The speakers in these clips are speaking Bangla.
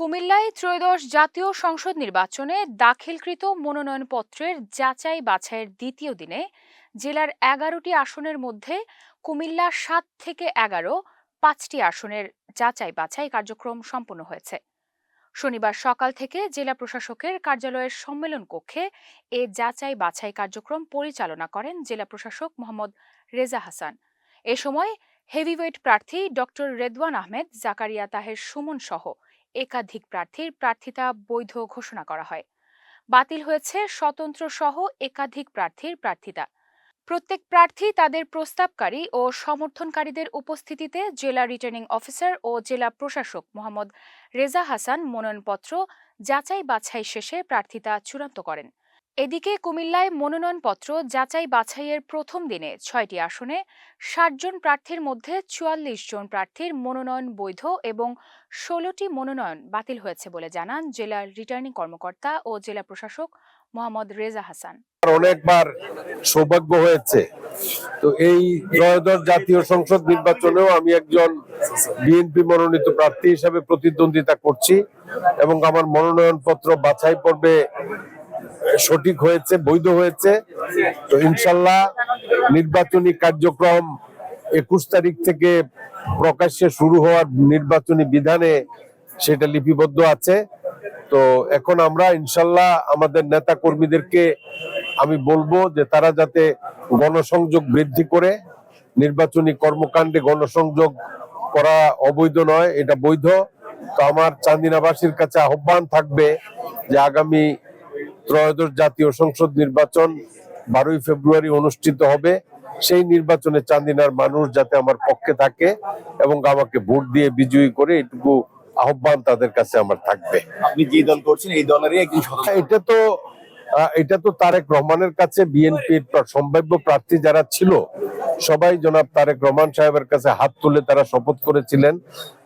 কুমিল্লায় ত্রয়োদশ জাতীয় সংসদ নির্বাচনে দাখিলকৃত মনোনয়নপত্রের যাচাই বাছাইয়ের দ্বিতীয় দিনে জেলার এগারোটি আসনের মধ্যে কুমিল্লা সাত থেকে এগারো, পাঁচটি আসনের যাচাই বাছাই কার্যক্রম সম্পন্ন হয়েছে। শনিবার সকাল থেকে জেলা প্রশাসকের কার্যালয়ের সম্মেলন কক্ষে এ যাচাই বাছাই কার্যক্রম পরিচালনা করেন জেলা প্রশাসক মোহাম্মদ রেজা হাসান। এ সময় হেভিওয়েট প্রার্থী ডক্টর রেদওয়ান আহমেদ, জাকারিয়া তাহের সুমন সহ একাধিক প্রার্থীর প্রার্থিতা বৈধ ঘোষণা করা হয়। বাতিল হয়েছে স্বতন্ত্র সহ একাধিক প্রার্থীর প্রার্থিতা। প্রত্যেক প্রার্থী তাদের প্রস্তাবকারী ও সমর্থনকারীদের উপস্থিতিতে জেলা রিটার্নিং অফিসার ও জেলা প্রশাসক মোহাম্মদ রেজা হাসান মনোনয়নপত্র যাচাই বাছাই শেষে প্রার্থিতা চূড়ান্ত করেন। এদিকে কুমিল্লায় মনোনয়নপত্র যাচাই বাছাইয়ের প্রথম দিনে ছয়টি আসনে ষাট জন প্রার্থীর মধ্যে চুয়াল্লিশ জন প্রার্থীর মনোনয়ন বৈধ এবং ষোলোটি মনোনয়ন বাতিল হয়েছে বলে জানান জেলার রিটার্নিং কর্মকর্তা ও জেলা প্রশাসক মোহাম্মদ রেজা হাসান। অনেকবার সৌভাগ্য হয়েছে। তো এই ত্রয়োদশ জাতীয় সংসদ নির্বাচনেও আমি একজন বিএনপি মনোনীত প্রার্থী হিসাবে প্রতিদ্বন্দ্বিতা করছি এবং আমার মনোনয়ন পত্র বাছাই পর্বে সঠিক হয়েছে, বৈধ হয়েছে। তো ইনশাল্লাহ নির্বাচনী কার্যক্রম একুশ তারিখ থেকে প্রকাশ্যে শুরু হওয়ার নির্বাচনী বিধানে সেটা লিপিবদ্ধ আছে। তো এখন আমরা ইনশাল্লাহ আমাদের নেতা কর্মীদেরকে আমি বলব যে তারা যাতে গণসংযোগ বৃদ্ধি করে, নির্বাচনী কর্মকাণ্ডে গণসংযোগ করা অবৈধ নয়, এটা বৈধ। তো আমার চান্দিনাবাসীর কাছে আহ্বান থাকবে যে আগামী ত্রয়োদশ জাতীয় সংসদ নির্বাচন বারোই ফেব্রুয়ারি অনুষ্ঠিত হবে। সেই নির্বাচনে চান্দিনার মানুষ যাতে আমার পক্ষে থাকে এবং আমাকে ভোট দিয়ে বিজয়ী করে এটুকু আহ্বান তাদের কাছে আমার থাকবে। আপনি যে দল করছেন এই দলেরই একজন এটা তো এটা তো তারেক রহমানের কাছে বিএনপির সম্ভাব্য প্রার্থী যারা ছিল সবাই জনাব তারেক রহমান সাহেবের কাছে হাত তুলে তারা শপথ করেছিলেন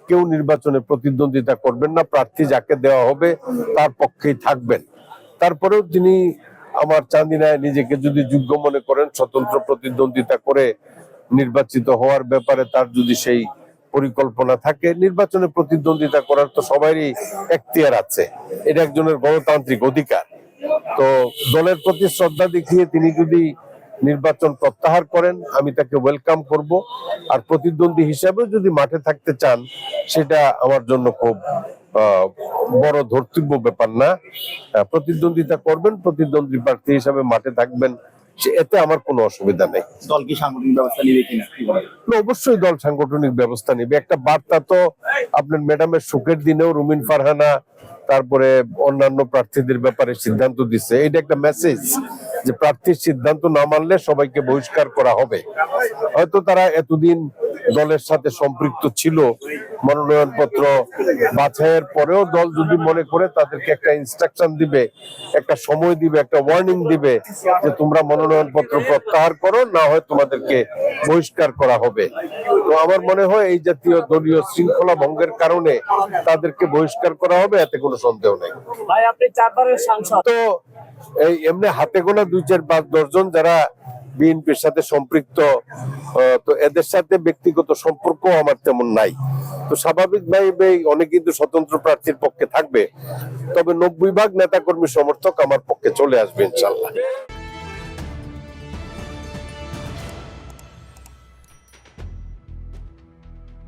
কেউ নির্বাচনে প্রতিদ্বন্দ্বিতা করবেন না প্রার্থী যাকে দেওয়া হবে তার পক্ষেই থাকবেন। তারপরেও তিনি আমার চান্দিনায় নিজেকে যদি যোগ্য মনে করেন, স্বতন্ত্র প্রতিদ্বন্দ্বিতা করে নির্বাচিত হওয়ার ব্যাপারে তার যদি সেই পরিকল্পনা থাকে, নির্বাচনে প্রতিদ্বন্দ্বিতা করার তো সবারই এখতিয়ার আছে। এটা একজনের গণতান্ত্রিক অধিকার। তো দলের প্রতি শ্রদ্ধা দেখিয়ে তিনি যদি নির্বাচন প্রত্যাহার করেন, আমি তাকে ওয়েলকাম করব। আর প্রতিদ্বন্দ্বী হিসাবেও যদি মাঠে থাকতে চান, সেটা আমার জন্য খুব বড় ধর্তব্য ব্যাপার না। প্রতিদ্বন্দ্বিতা করবেন প্রতিদ্বন্দ্বী প্রার্থী হিসাবে মাঠে থাকবেন এতে আমার কোনো অসুবিধা নেই। দল কি সাংগঠনিক ব্যবস্থা নিবে কিনা? অবশ্যই দল সাংগঠনিক ব্যবস্থা নেবে। একটা বার্তা তো আপনার ম্যাডামের সুখের দিনেও রুমিন ফারহানা তারপরে অন্যান্য প্রার্থীদের ব্যাপারে সিদ্ধান্ত দিচ্ছে। এটা একটা মেসেজ যে প্রার্থীর সিদ্ধান্ত না মানলে সবাইকে বহিষ্কার করা হবে। হয়তো তারা এতদিন দলের সাথে সম্পৃক্ত ছিল মনোনয়ন পত্র বাছাইয়ের পরেও দল যদি মনে করে তাদেরকে একটা ইনস্ট্রাকশন দিবে একটা সময় দিবে একটা ওয়ার্নিং দিবে যে তোমরা মনোনয়ন পত্র প্রত্যাহার করো না হয় তোমাদেরকে বহিষ্কার করা হবে। তো আমার মনে হয় এই জাতীয় দলীয় শৃঙ্খলা ভঙ্গের কারণে তাদেরকে বহিষ্কার করা হবে এতে কোনো সন্দেহ নেই। ভাই আপনি চারবারের সাংসদ। তো এই এমনি হাতে গোনা দুই চার পাঁচ দশজন যারা বিএনপির সাথে সম্পৃক্ত তো এদের সাথে ব্যক্তিগত সম্পর্ক আমার তেমন নাই। তো স্বাভাবিক ভাবে অনেক কিন্তু স্বতন্ত্র প্রার্থীর পক্ষে থাকবে। তবে নব্বই ভাগ নেতাকর্মী সমর্থক আমার পক্ষে চলে আসবে ইনশাল্লাহ।